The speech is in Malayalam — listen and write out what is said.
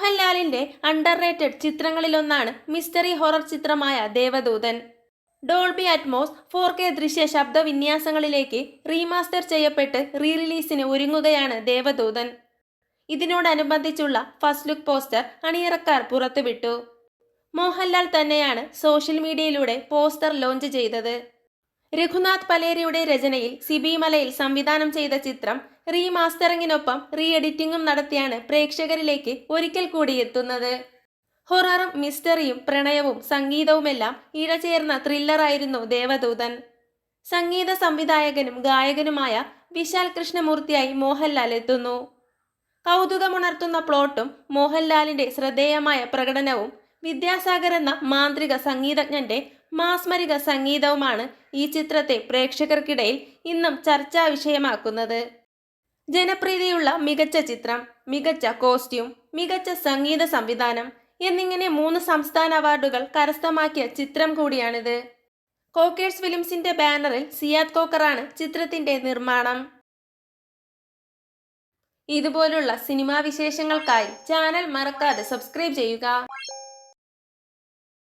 മോഹൻലാലിന്റെ അണ്ടർ റേറ്റഡ് ചിത്രങ്ങളിലൊന്നാണ് മിസ്റ്ററി ഹൊറർ ചിത്രമായ Devadoothan. Dolby Atmos four K ദൃശ്യ ശബ്ദ വിന്യാസങ്ങളിലേക്ക് റീമാസ്റ്റർ ചെയ്യപ്പെട്ട് റീ റിലീസിന് ഒരുങ്ങുകയാണ് ദേവദൂതൻ. ഇതിനോടനുബന്ധിച്ചുള്ള ഫസ്റ്റ് ലുക്ക് പോസ്റ്റർ അണിയറക്കാർ പുറത്തുവിട്ടു. മോഹൻലാൽ തന്നെയാണ് സോഷ്യൽ മീഡിയയിലൂടെ പോസ്റ്റർ ലോഞ്ച് ചെയ്തത്. രഘുനാഥ് പലേരിയുടെ രചനയിൽ സിബിമലയിൽ സംവിധാനം ചെയ്ത ചിത്രം റീമാസ്റ്ററിങ്ങിനൊപ്പം റീ എഡിറ്റിംഗും നടത്തിയാണ് പ്രേക്ഷകരിലേക്ക് ഒരിക്കൽ കൂടി എത്തുന്നത്. ഹൊററും മിസ്റ്ററിയും പ്രണയവും സംഗീതവുമെല്ലാം ഇഴചേർന്ന ത്രില്ലറായിരുന്നു ദേവദൂതൻ. സംഗീത സംവിധായകനും ഗായകനുമായ വിശാൽ കൃഷ്ണമൂർത്തിയായി മോഹൻലാൽ എത്തുന്നു. കൗതുകമുണർത്തുന്ന പ്ലോട്ടും മോഹൻലാലിന്റെ ശ്രദ്ധേയമായ പ്രകടനവും വിദ്യാസാഗർ എന്ന മാന്ത്രിക സംഗീതജ്ഞന്റെ മാസ്മരിക സംഗീതവുമാണ് ഈ ചിത്രത്തെ പ്രേക്ഷകർക്കിടയിൽ ഇന്നും ചർച്ചാ വിഷയമാക്കുന്നത്. ജനപ്രീതിയുള്ള മികച്ച ചിത്രം മികച്ച കോസ്റ്റ്യൂം മികച്ച സംഗീത സംവിധാനം എന്നിങ്ങനെ മൂന്ന് സംസ്ഥാന അവാർഡുകൾ കരസ്ഥമാക്കിയ ചിത്രം കൂടിയാണിത്. കോക്കേഴ്സ് ഫിലിംസിന്റെ ബാനറിൽ സിയാദ് കോക്കറാണ് ചിത്രത്തിന്റെ നിർമ്മാണം. ഇതുപോലുള്ള സിനിമാ വിശേഷങ്ങൾക്കായി ചാനൽ മറക്കാതെ സബ്സ്ക്രൈബ് ചെയ്യുക.